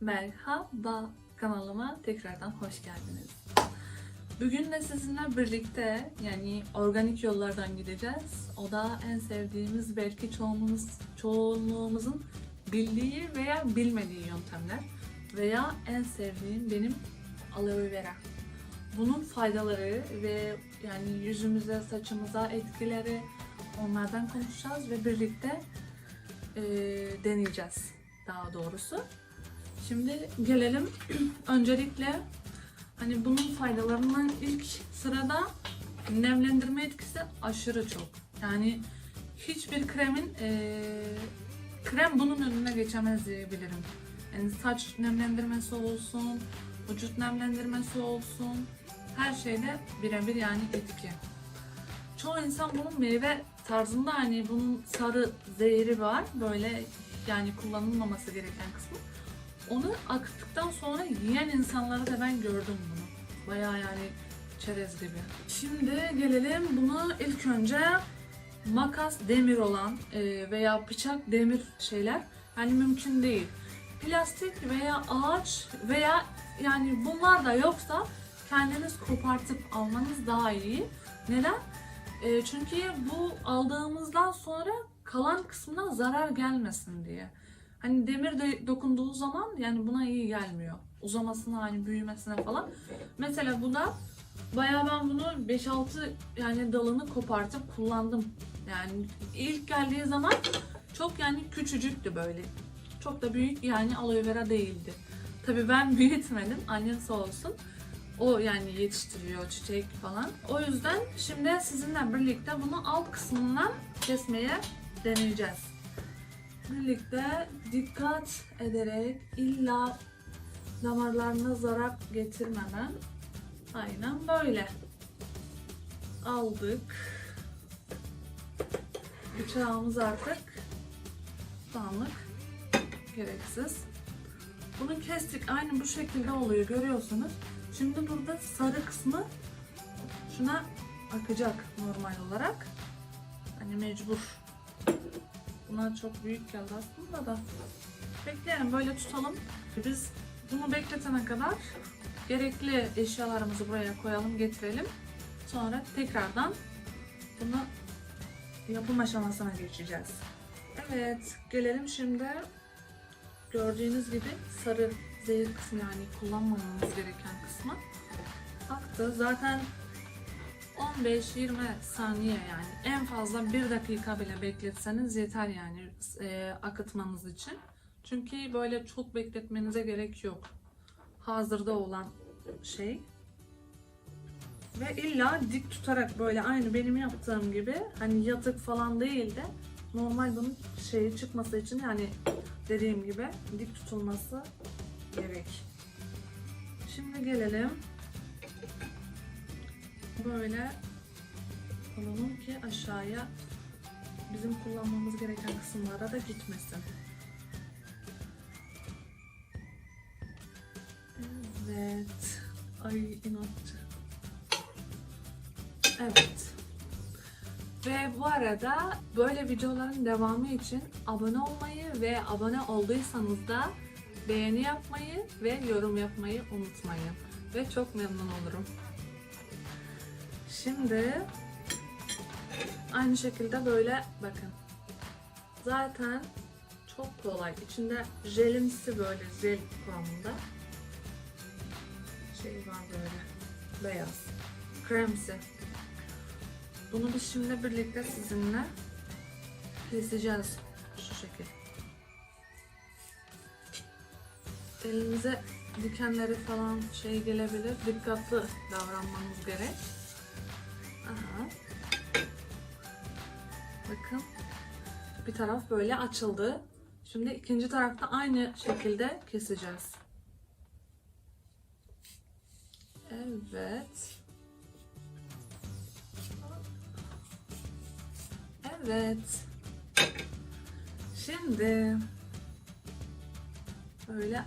Merhaba kanalıma tekrardan hoş geldiniz. Bugün de sizinle birlikte yani organik yollardan gideceğiz. O da en sevdiğimiz belki çoğunluğumuz, çoğunluğumuzun bildiği veya bilmediği yöntemler. Veya en sevdiğim benim aloe vera. Bunun faydaları ve yani yüzümüze, saçımıza etkileri onlardan konuşacağız ve birlikte eee, deneyeceğiz daha doğrusu. Şimdi gelelim öncelikle hani bunun faydalarından ilk sırada nemlendirme etkisi aşırı çok. Yani hiçbir kremin eee, krem bunun önüne geçemez diyebilirim. Yani saç nemlendirmesi olsun, vücut nemlendirmesi olsun her şeyde birebir yani etki. Çoğu insan bunun meyve tarzında hani bunun sarı zehri var böyle yani kullanılmaması gereken kısmı. Onu akıttıktan sonra yiyen insanları da ben gördüm bunu. Bayağı yani çerez gibi. Şimdi gelelim bunu ilk önce makas demir olan e, veya bıçak demir şeyler yani mümkün değil. Plastik veya ağaç veya yani bunlar da yoksa kendiniz kopartıp almanız daha iyi. Neden? E, çünkü bu aldığımızdan sonra kalan kısmına zarar gelmesin diye. Hani demir de dokunduğu zaman yani buna iyi gelmiyor. Uzamasına hani büyümesine falan. Mesela bu da bayağı ben bunu 5-6 yani dalını kopartıp kullandım. Yani ilk geldiği zaman çok yani küçücüktü böyle. Çok da büyük yani aloe vera değildi. Tabii ben büyütmedim. Annem sağ olsun. O yani yetiştiriyor çiçek falan. O yüzden şimdi sizinle birlikte bunu alt kısmından kesmeye deneyeceğiz. Birlikte dikkat ederek illa damarlarına zarar getirmeden aynen böyle aldık. Bıçağımız artık dağınık, gereksiz. Bunu kestik. Aynı bu şekilde oluyor. Görüyorsunuz. Şimdi burada sarı kısmı şuna akacak normal olarak. Hani mecbur. Buna çok büyük geldi aslında da. Bekleyelim böyle tutalım. Biz bunu bekletene kadar gerekli eşyalarımızı buraya koyalım, getirelim. Sonra tekrardan bunu yapım aşamasına geçeceğiz. Evet, gelelim şimdi gördüğünüz gibi sarı zehir kısmı yani kullanmamamız gereken kısmı aktı. Zaten 15-20 saniye yani en fazla 1 dakika bile bekletseniz yeter yani e, akıtmanız için. Çünkü böyle çok bekletmenize gerek yok. Hazırda olan şey. Ve illa dik tutarak böyle aynı benim yaptığım gibi hani yatık falan değil de normal bunun şeyi çıkması için yani dediğim gibi dik tutulması gerek. Şimdi gelelim böyle alalım ki aşağıya bizim kullanmamız gereken kısımlara da gitmesin. Evet. Ay inatçı. Evet. Ve bu arada böyle videoların devamı için abone olmayı ve abone olduysanız da beğeni yapmayı ve yorum yapmayı unutmayın. Ve çok memnun olurum. Şimdi aynı şekilde böyle bakın. Zaten çok kolay. İçinde jelimsi böyle jel kıvamında şey var böyle beyaz kremsi. Bunu biz şimdi birlikte sizinle keseceğiz şu şekil. Elinize dikenleri falan şey gelebilir. Dikkatli davranmanız gerek. Bakın. Bir taraf böyle açıldı. Şimdi ikinci tarafta aynı şekilde keseceğiz. Evet. Evet. Şimdi böyle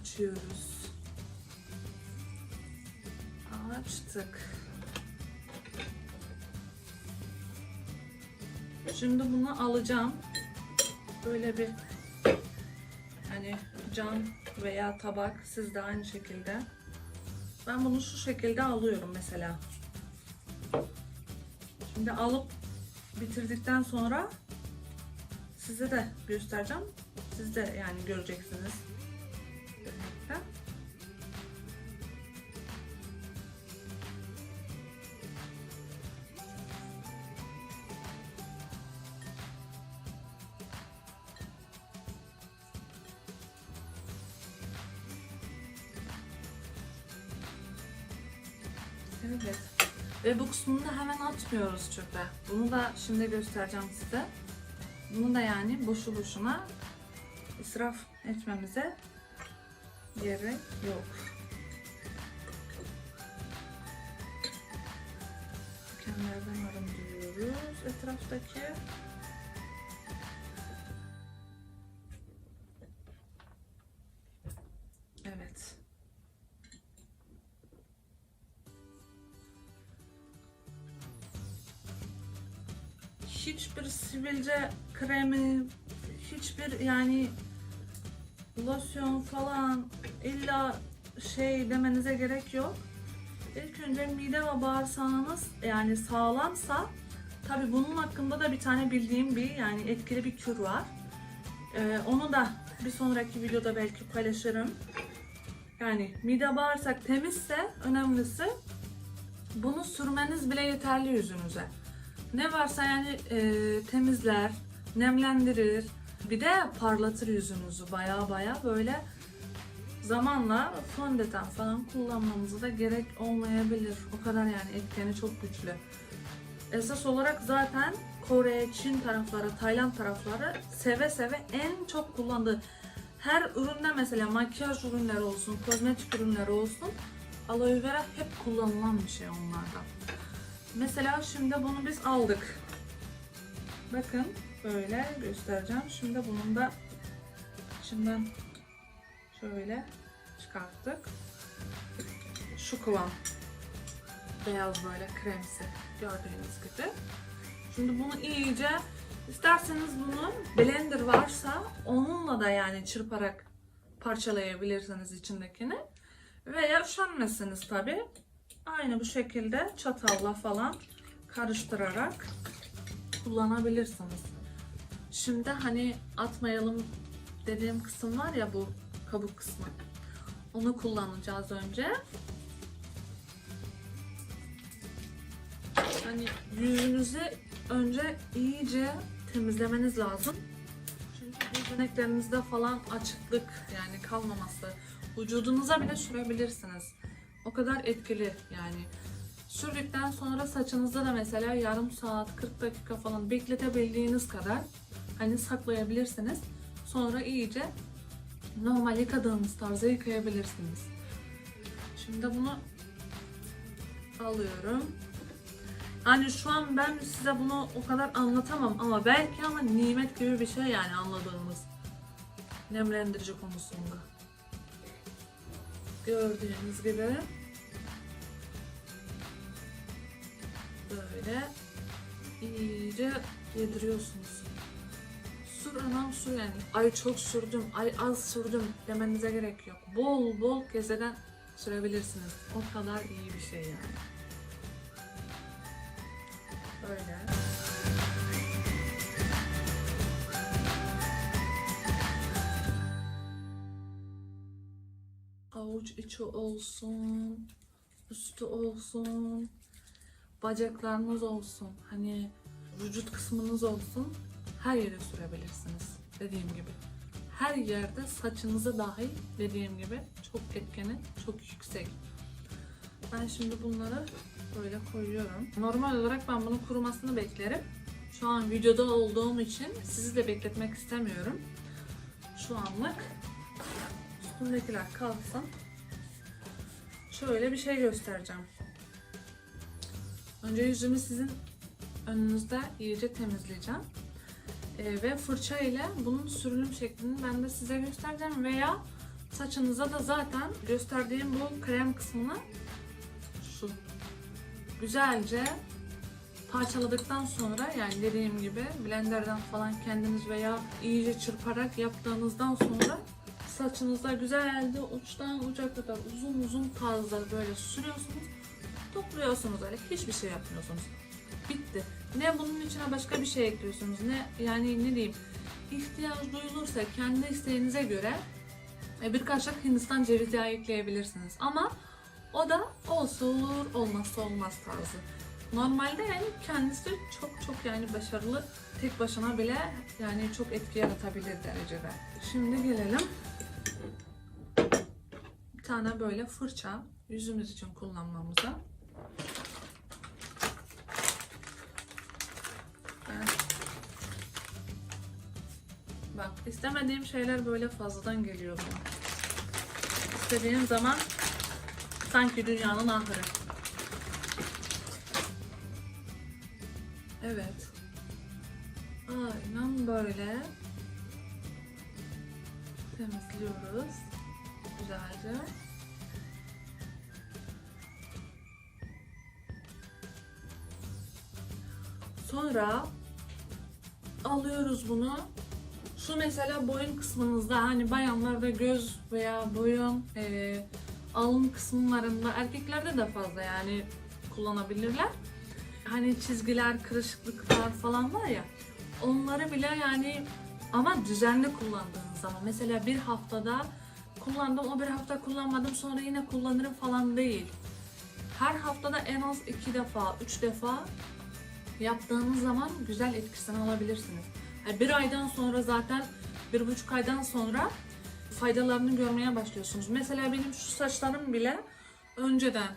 açıyoruz. Açtık. Şimdi bunu alacağım. Böyle bir hani cam veya tabak siz de aynı şekilde. Ben bunu şu şekilde alıyorum mesela. Şimdi alıp bitirdikten sonra size de göstereceğim. Siz de yani göreceksiniz. Evet. Ve bu kısmını da hemen atmıyoruz çöpe. Bunu da şimdi göstereceğim size. Bunu da yani boşu boşuna israf etmemize gerek yok. Kenardan arındırıyoruz etraftaki. Hiçbir sivilce kremi, hiçbir yani losyon falan illa şey demenize gerek yok. İlk önce mide ve bağırsağınız yani sağlamsa tabi bunun hakkında da bir tane bildiğim bir yani etkili bir kür var. Ee, onu da bir sonraki videoda belki paylaşırım. Yani mide bağırsak temizse önemlisi bunu sürmeniz bile yeterli yüzünüze. Ne varsa yani e, temizler, nemlendirir. Bir de parlatır yüzünüzü baya baya böyle zamanla fondöten falan kullanmanıza da gerek olmayabilir. O kadar yani etkeni çok güçlü. Esas olarak zaten Kore, Çin tarafları, Tayland tarafları seve seve en çok kullandığı her üründe mesela makyaj ürünleri olsun, kozmetik ürünleri olsun aloe vera hep kullanılan bir şey onlarda. Mesela şimdi bunu biz aldık. Bakın böyle göstereceğim. Şimdi bunun da içinden şöyle çıkarttık. Şu kıvam. Beyaz böyle kremsi gördüğünüz gibi. Şimdi bunu iyice isterseniz bunu blender varsa onunla da yani çırparak parçalayabilirsiniz içindekini. Veya üşenmezseniz tabi aynı bu şekilde çatalla falan karıştırarak kullanabilirsiniz. Şimdi hani atmayalım dediğim kısım var ya bu kabuk kısmı. Onu kullanacağız önce. Hani yüzünüzü önce iyice temizlemeniz lazım. Çünkü gözeneklerinizde falan açıklık yani kalmaması. Vücudunuza bile sürebilirsiniz. O kadar etkili yani. Sürdükten sonra saçınızda da mesela yarım saat 40 dakika falan bekletebildiğiniz kadar hani saklayabilirsiniz. Sonra iyice normal yıkadığınız tarzda yıkayabilirsiniz. Şimdi bunu alıyorum. Hani şu an ben size bunu o kadar anlatamam ama belki ama nimet gibi bir şey yani anladığımız nemlendirici konusunda. Gördüğünüz gibi böyle iyice yediriyorsunuz. Sür anam sür yani. Ay çok sürdüm, ay az sürdüm demenize gerek yok. Bol bol keseden sürebilirsiniz. O kadar iyi bir şey yani. Böyle. İçi olsun, üstü olsun, bacaklarınız olsun, hani vücut kısmınız olsun her yere sürebilirsiniz dediğim gibi. Her yerde saçınızı dahil dediğim gibi çok etkeni çok yüksek. Ben şimdi bunları böyle koyuyorum. Normal olarak ben bunun kurumasını beklerim. Şu an videoda olduğum için sizi de bekletmek istemiyorum. Şu anlık üstündekiler kalsın. Şöyle bir şey göstereceğim. Önce yüzümü sizin önünüzde iyice temizleyeceğim. Ee, ve fırça ile bunun sürülüm şeklini ben de size göstereceğim veya saçınıza da zaten gösterdiğim bu krem kısmını şu güzelce parçaladıktan sonra yani dediğim gibi blenderdan falan kendiniz veya iyice çırparak yaptığınızdan sonra saçınıza güzelce uçtan uca kadar uzun uzun tarzlar böyle sürüyorsunuz. Topluyorsunuz öyle hiçbir şey yapmıyorsunuz. Bitti. Ne bunun içine başka bir şey ekliyorsunuz ne yani ne diyeyim ihtiyaç duyulursa kendi isteğinize göre e, bir kaşık Hindistan cevizi yağı ekleyebilirsiniz. Ama o da olsun olmazsa olmaz tarzı. Normalde yani kendisi çok çok yani başarılı tek başına bile yani çok etki yaratabilir derecede. Şimdi gelelim tane böyle fırça yüzümüz için kullanmamıza. Bak istemediğim şeyler böyle fazladan geliyor bana. İstediğim zaman sanki dünyanın ahırı. Evet. Aynen böyle. Temizliyoruz. Güzelce. Sonra alıyoruz bunu. Şu mesela boyun kısmınızda hani bayanlarda göz veya boyun e, alın kısımlarında erkeklerde de fazla yani kullanabilirler. Hani çizgiler, kırışıklıklar falan var ya onları bile yani ama düzenli kullandığınız zaman mesela bir haftada kullandım o bir hafta kullanmadım sonra yine kullanırım falan değil. Her haftada en az iki defa, üç defa yaptığınız zaman güzel etkisini alabilirsiniz. Yani bir aydan sonra zaten bir buçuk aydan sonra faydalarını görmeye başlıyorsunuz. Mesela benim şu saçlarım bile önceden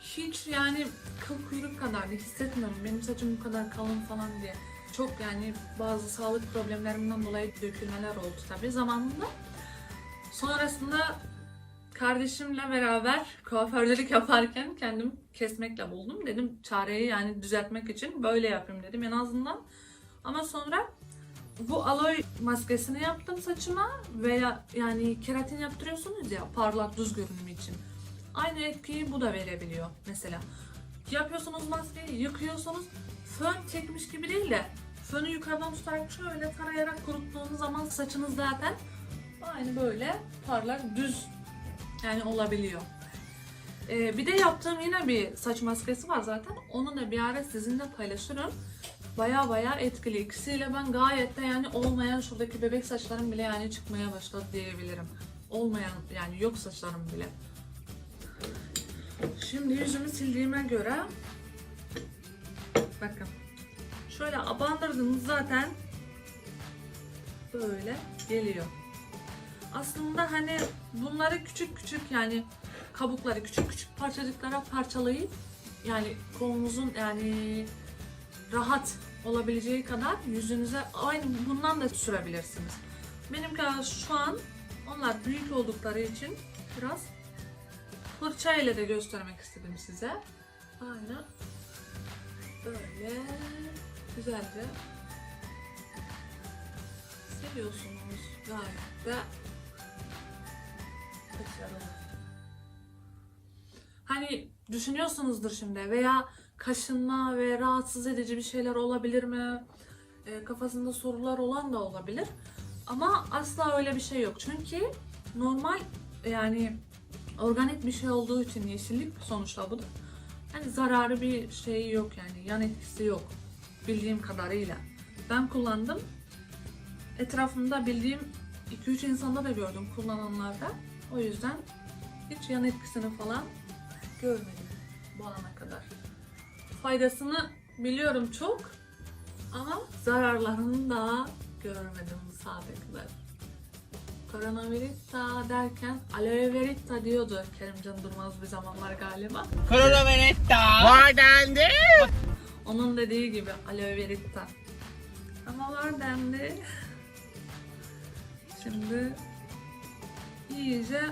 hiç yani kıl kuyruk kadar da hissetmiyorum. Benim saçım bu kadar kalın falan diye. Çok yani bazı sağlık problemlerimden dolayı dökülmeler oldu tabii zamanında. Sonrasında kardeşimle beraber kuaförlük yaparken kendim kesmekle buldum. Dedim çareyi yani düzeltmek için böyle yapayım dedim en azından. Ama sonra bu aloe maskesini yaptım saçıma veya yani keratin yaptırıyorsunuz ya parlak düz görünümü için. Aynı etkiyi bu da verebiliyor mesela. Yapıyorsunuz maskeyi, yıkıyorsunuz. Fön çekmiş gibi değil de fönü yukarıdan tutarak şöyle tarayarak kuruttuğunuz zaman saçınız zaten aynı böyle parlak düz yani olabiliyor. Ee, bir de yaptığım yine bir saç maskesi var zaten. Onu da bir ara sizinle paylaşırım. Baya baya etkili. İkisiyle ben gayet de yani olmayan şuradaki bebek saçlarım bile yani çıkmaya başladı diyebilirim. Olmayan yani yok saçlarım bile. Şimdi yüzümü sildiğime göre bakın şöyle abandırdığınız zaten böyle geliyor. Aslında hani bunları küçük küçük yani kabukları küçük küçük parçacıklara parçalayıp yani kolunuzun yani rahat olabileceği kadar yüzünüze aynı bundan da sürebilirsiniz. Benimki şu an onlar büyük oldukları için biraz fırça ile de göstermek istedim size. Aynen böyle güzelce seviyorsunuz gayet de Hani düşünüyorsunuzdur şimdi veya kaşınma ve rahatsız edici bir şeyler olabilir mi? E, kafasında sorular olan da olabilir. Ama asla öyle bir şey yok. Çünkü normal yani organik bir şey olduğu için yeşillik sonuçta bu da. Yani zararı bir şey yok yani yan etkisi yok bildiğim kadarıyla. Ben kullandım. Etrafımda bildiğim 2-3 insanda da gördüm kullananlarda. O yüzden hiç yan etkisini falan görmedim bu ana kadar. Faydasını biliyorum çok ama zararlarını daha görmedim bu saate kadar. Koronavirüs derken aloe verita diyordu Kerimcan Durmaz bir zamanlar galiba. Coronavirus var dendi. Onun dediği gibi aloe verita. Ama var dendi. Şimdi iyice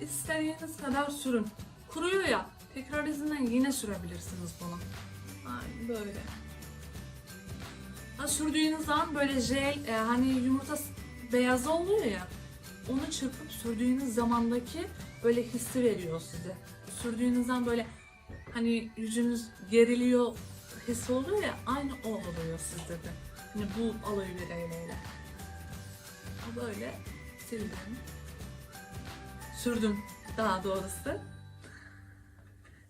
istediğiniz kadar sürün. Kuruyor ya tekrar izinden yine sürebilirsiniz bunu. Aynen böyle. Ha, sürdüğünüz zaman böyle jel e, hani yumurta beyazı oluyor ya onu çırpıp sürdüğünüz zamandaki böyle hissi veriyor size. Sürdüğünüz zaman böyle hani yüzünüz geriliyor hissi oluyor ya aynı o oluyor sizde de. Hani bu aloe vera ile. Böyle sildim. Sürdüm daha doğrusu.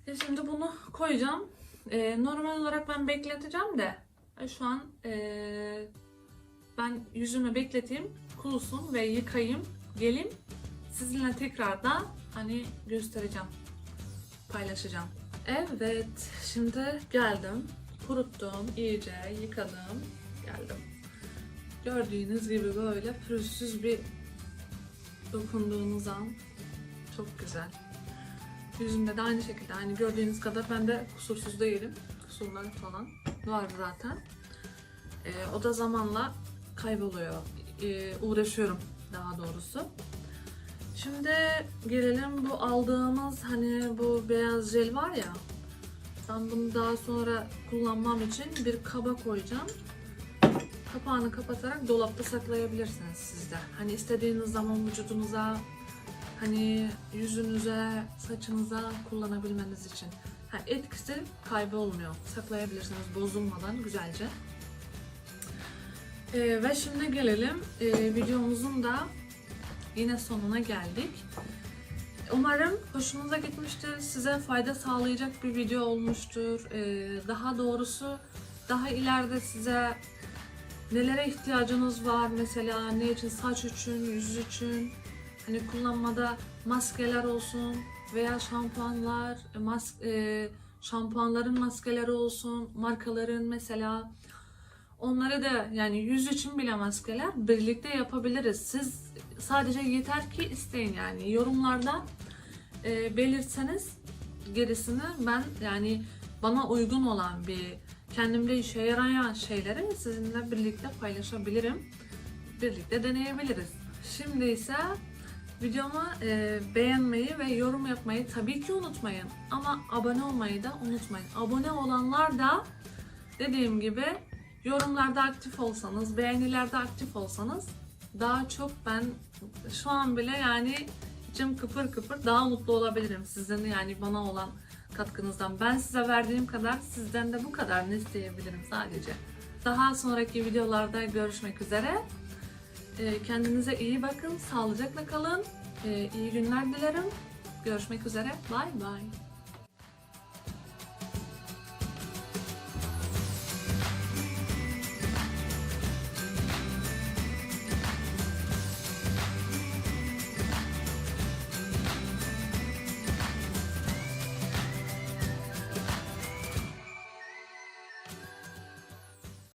E şimdi bunu koyacağım. E, normal olarak ben bekleteceğim de e, şu an e, ben yüzümü bekleteyim, kurusun ve yıkayayım, geleyim. Sizinle tekrardan hani göstereceğim, paylaşacağım. Evet, şimdi geldim. Kuruttum, iyice yıkadım, geldim. Gördüğünüz gibi böyle pürüzsüz bir dokunduğunuz an çok güzel. Yüzümde de aynı şekilde, aynı gördüğünüz kadar ben de kusursuz değilim. Kusurlar falan var zaten. Ee, o da zamanla kayboluyor. Ee, uğraşıyorum daha doğrusu. Şimdi gelelim bu aldığımız hani bu beyaz jel var ya. Ben bunu daha sonra kullanmam için bir kaba koyacağım. Kapağını kapatarak dolapta saklayabilirsiniz siz de. Hani istediğiniz zaman vücudunuza, hani yüzünüze, saçınıza kullanabilmeniz için. Ha, etkisi kaybolmuyor. Saklayabilirsiniz bozulmadan güzelce. Ee, ve şimdi gelelim ee, videomuzun da yine sonuna geldik. Umarım hoşunuza gitmiştir, size fayda sağlayacak bir video olmuştur. Ee, daha doğrusu daha ileride size nelere ihtiyacınız var mesela ne için saç için, yüz için hani kullanmada maskeler olsun veya şampuanlar, mas e, şampuanların maskeleri olsun, markaların mesela onları da yani yüz için bile maskeler birlikte yapabiliriz. Siz sadece yeter ki isteyin yani yorumlarda e, belirtseniz gerisini ben yani bana uygun olan bir kendimde işe yarayan şeyleri sizinle birlikte paylaşabilirim. Birlikte deneyebiliriz. Şimdi ise videomu e, beğenmeyi ve yorum yapmayı tabii ki unutmayın. Ama abone olmayı da unutmayın. Abone olanlar da dediğim gibi yorumlarda aktif olsanız, beğenilerde aktif olsanız daha çok ben şu an bile yani içim kıpır kıpır daha mutlu olabilirim sizin yani bana olan katkınızdan. Ben size verdiğim kadar sizden de bu kadar ne isteyebilirim sadece. Daha sonraki videolarda görüşmek üzere. Ee, Kendinize iyi bakın, sağlıcakla kalın. Ee, İyi günler dilerim. Görüşmek üzere. Bye bye.